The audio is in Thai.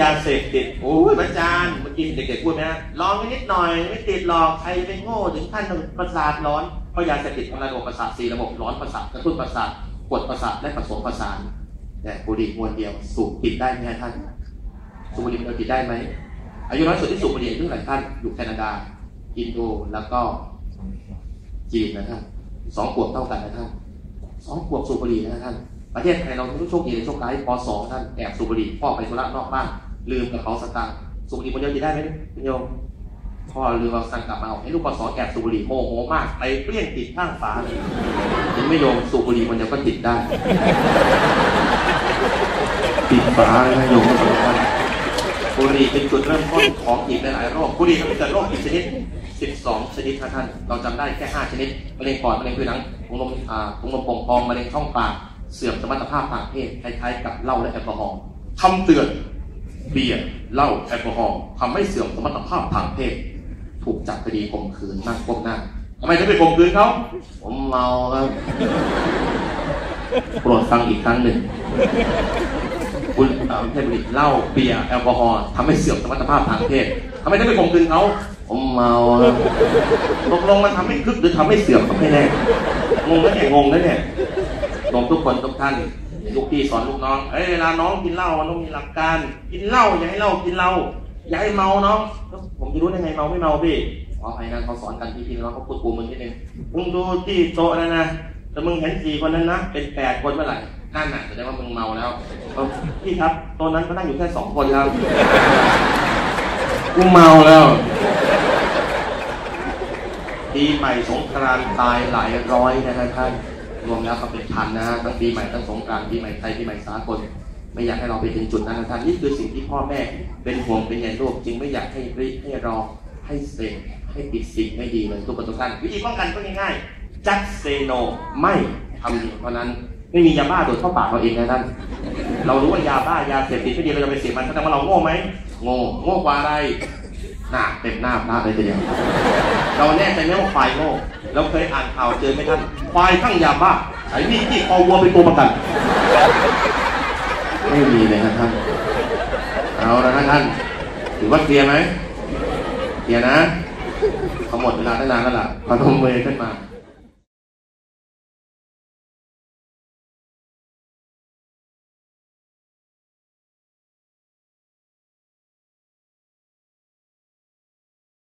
ยาเสพติดโอ้ยอาจารย์เมื่อกี้เด็กๆพูดไหมฮะลองนิดหน่อยไม่ติดหรอกใครเป็นโง่ถึงขั้นประสาทร้อนเพราะยาเสพติดทำลายระบบประสาทสี่ระบบร้อนประสาทกระตุ้นประสาทกดประสาทและผสมประสานแต่บุหรี่มวนเดียวสูบติดได้ไหมท่านสูบบุหรี่มวนเดียวติดได้ไหมอายุน้อยสุดที่สูบบุหรี่อายุเท่าไหร่ท่านอยู่แคนาดา อินโดแล้วก็จีนนะท่านสองขวบเท่ากันนะท่านสองขวบสูบบุหรี่นะท่านประเทศไทยเราไม่รู้โชคดีโชคร้ายป .2 ท่านแอบสูบบุหรี่พ่อไปธุระนอกบ้าน ลืมกระเป๋าสตางค์สูบบุหรี่คนเดียวจะได้ไหมคุณโยมพ่อลืมเอาสตางค์กลับมาเอาให้ลูกป .2 แอบสูบบุหรี่โมโหมากไปเปรี้ยงติดข้างฝาเลยยังไม่โยมสูบบุหรี่คนเดียวก็ติดได้ติดฝาเลยนะโยมสองท่านบุหรี่เป็นจุดเริ่มต้นของอีกหลายๆโรคบุหรี่ทำให้เกิดโรคกี่ชนิด 12 ชนิดท่านเราจำได้แค่ 5 ชนิดมะเร็งปอดมะเร็งผิวหนังถุงลมอ่าถุงลมป่งพองมะเร็งช่องปากเสื่อมสมรรถภาพทางเพศคล้ายๆกับเหล้าและแอลกอฮอล์คำเตือน เบียร์เหล้าแอลกอฮอล์ทำให้เสื่อมสมรรถภาพทางเพศ ถูกจับคดีข่มขืนนั่งก้มหน้าทำไมถึงไปข่มขืนเขาผมเมาครับโปรดฟังอีกครั้งหนึ่ง คุณเอ่อไม่ใช่บุหรี่เหล้าเบียร์แอลกอฮอล์ทำให้เสื่อมสมรรถภาพทางเพศทำไมถึงไปข่มขืนเขาผมเมาครับตกลงมันทำให้คึกหรือทำให้เสื่อมก็ไม่แน่งงแล้วเนี่ยงงแล้วเนี่ยงงทุกคนทุกท่าน ลูกพี่สอนลูกน้อง เอ้ยเวลาน้องกินเหล้ามันต้องมีหลักการ กินเหล้าอย่าให้เหล้ากินเหล้าอย่าให้เมาน้องผมจะรู้ได้ไงเมาไม่เมาพี่ขออภัยนะเขาสอนกันพี่พี่น้องเขาพูดปูมึงนิดนึงมึงดูที่โต๊ะนั่นนะแต่มึงเห็นสี่คนนั้นนะเป็นแปดคนเมื่อไหร่นั่นน่ะแสดงว่ามึงเมาแล้วพี่ครับตอนนั้นก็นั่งอยู่แค่สองคนครับกูเมาแล้วปีใหม่สงกรานต์ตายหลายร้อยนะท่าน รวมแล้วก็เป็นพันนะฮะทั้งปีใหม่ทั้งสงกรานต์ปีใหม่ไทยปีใหม่สากลไม่อยากให้เราไปถึงจุดนั้นนะท่านนี่คือสิ่งที่พ่อแม่เป็นห่วงเป็นใยลูกจึงไม่อยากให้ริให้รอให้เสพให้ติดสิ่งไม่ดีเลยทุกคนทุกท่านวิธีป้องกันก็ง่ายๆจัดเซโนไม่ทำเพราะนั้นไม่มียาบ้าโดดเข้าปากเราเองนะท่านเรารู้ว่ายาบ้ายาเสพติดไม่ดีเราจะไปเสพมันแสดงว่าเราโง่ไหมโง่โง่กว่าอะไร หน้าเต็มหน้าพระเลยทีเดียว เราแน่ใจไหมว่าควายโง่เราเคยอ่านข่าวเจอไหมท่านควายทั้งยาบ้าใช้มีดที่คอวัวเป็นตัวประกันไม่มีเลยนะท่านเอาละนท่านถือว่าเคลียร์ไหมเคลียร์นะเขาหมดเวลาได้นานแล้วล่ะพนมมือขึ้นมา